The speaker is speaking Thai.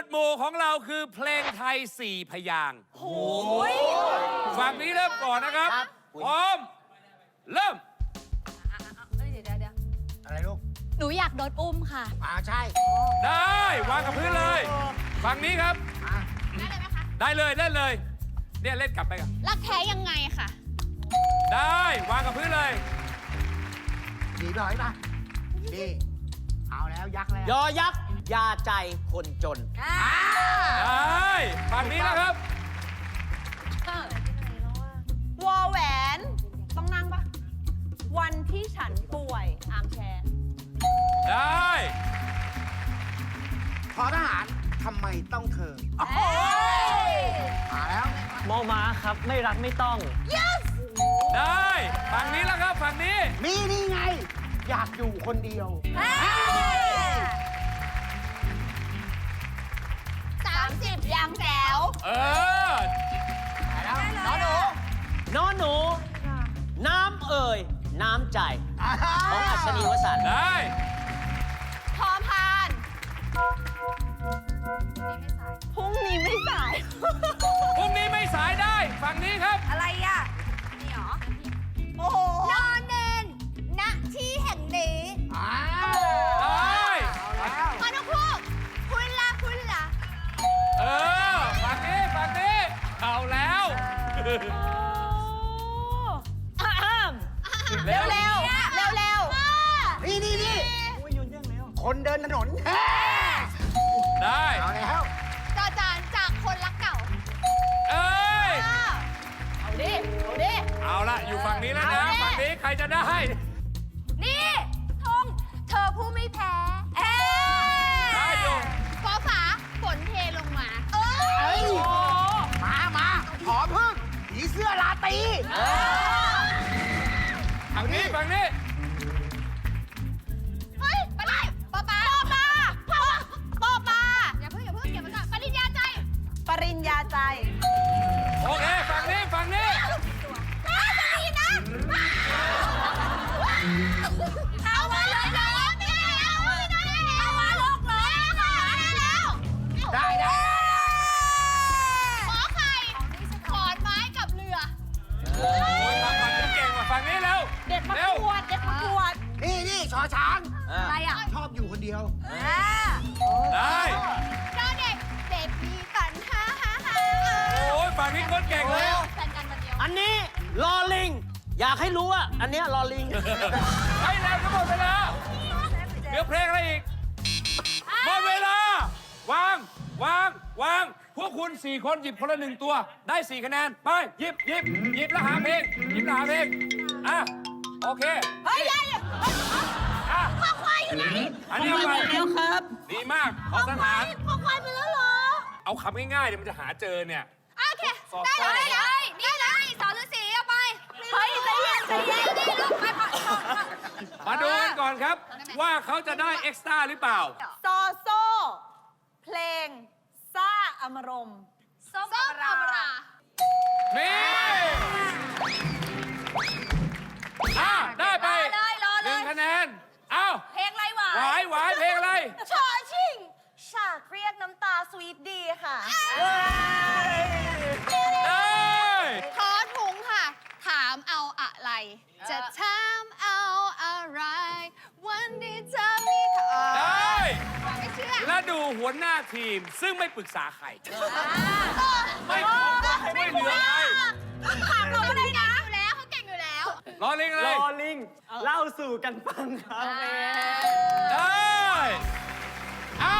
วดหมู่ของเราคือเพลงไทยสี่พยางค์ฝั่งนี้เริ่มก่อนนะครับ พร้อม เริ่มอะไรลูก หนูอยากโดนอุ้มค่ะ อ่าใช่ ได้ วางกับพื้นเลย ฝั่งนี้ครับอะได้เลยได้เลย เนี่ยเล่นกลับไปกันรักแท้ยังไงค่ะ ได้ วางกับพื้นเลย ดีหน่อยนะดีเอาแล้วยักษ์แล้วยอยักษ์ ยาใจคนจน ได้ฝั่งนี้นะครับ วอแหวน ต้องนั่งปะวันที่ฉันป่วยอาร์มแชร์ได้ขอทหารทำไมต้องเธอมาแล้ว มอม้าครับไม่รักไม่ต้องได้ฝั่งนี้แล้วครับฝั่งนี้ มีนี่ไง อยากอยู่คนเดียวส เอ่ย น้ำใจ ของอัศนีวสันต์ได้ พอพาน พรุ่งนี้ไม่สาย พรุ่งนี้ไม่สายได้ ฝั่งนี้ครับ อะไรอะ นี่หรอ โอ้โห นอนเนนณที่แห่งนี้อ่าได้เอาแล้วพอนุพูกคุณละคุณละเออ ฝั่งนี้ ฝั่งนี้ เอาแล้ว เร็วเร็วเร็วเร็วนี่นี่นี่คนเดินถนนแฮ่ได้เอาแล้วจอจานจากคนรักเก่าเอ้ยเอาดิเอาดิเอาละอยู่ฝั่งนี้แล้วนะฝั่งนี้ใครจะได้ นี่ทงเธอผู้ไม่แพ้เอ้ได้อยู่ฟ้าฝาฝนเทลงมา เอเอ้้ยยมามาขอพึ่งผีเสื้อลาตรี ฝั่งนี้ฝั่งนี้ อช้างอะไรอะชอบอยู่คนเดียวได้เจ้าเด็กเด็กมีกันฮ่าฮ่าฮ่าโอ้ยฝั่งนี้คนเก่งเลยแฟนกันวันเดียวอันนี้ลอลิง อยากให้รู้ว่า อันเนี้ยลอลิง ให้แล้วก็หมดเวลาเหลือเพลงอะไรอีกหมดเวลาวางวางวางพวกคุณสี่คนหยิบคนละหนึ่งตัว ได้สี่คะแนนไปหยิบหยิบหยิบแล้วหาเพลงหยิบแล้วหาเพลงอะโอเค เฮ้ยยัยอะพ่ อันนี้อาไปแล้วครับ ดีมากขอทหาร พอควายไปแล้วเหรอ เอาคำง่ายๆเดี๋ยวมันจะหาเจอเนี่ย โอเค ได้เลยได้เลยนี่เลยสอนฤาษีเอาไป เฮ้ยใจเย็นใจเย็นนี่ลูกไปก่อนมาดูกันก่อนครับ ว่าเขาจะได้เอ็กซ์ตร้าหรือเปล่า ซอโซ่ เพลง ซ่าอมรม ส้มอมราายหวายเพลงอะไร ชอชิง ฉากเรียกน้ำตาสวีทดีค่ะ ได้ขอถุงค่ะ ถามเอาอะไร จะถามเอาอะไร วันที่เธอมีเขาได้ ไม่เชื่อและดูหัวหน้าทีมซึ่งไม่ปรึกษาใคร ไม่ขอไม่เหลือใคร ถามเราไม่ได้นะ รอลิงอะไรลอลิง เล่าสู่กันฟังครับ ได้ อะ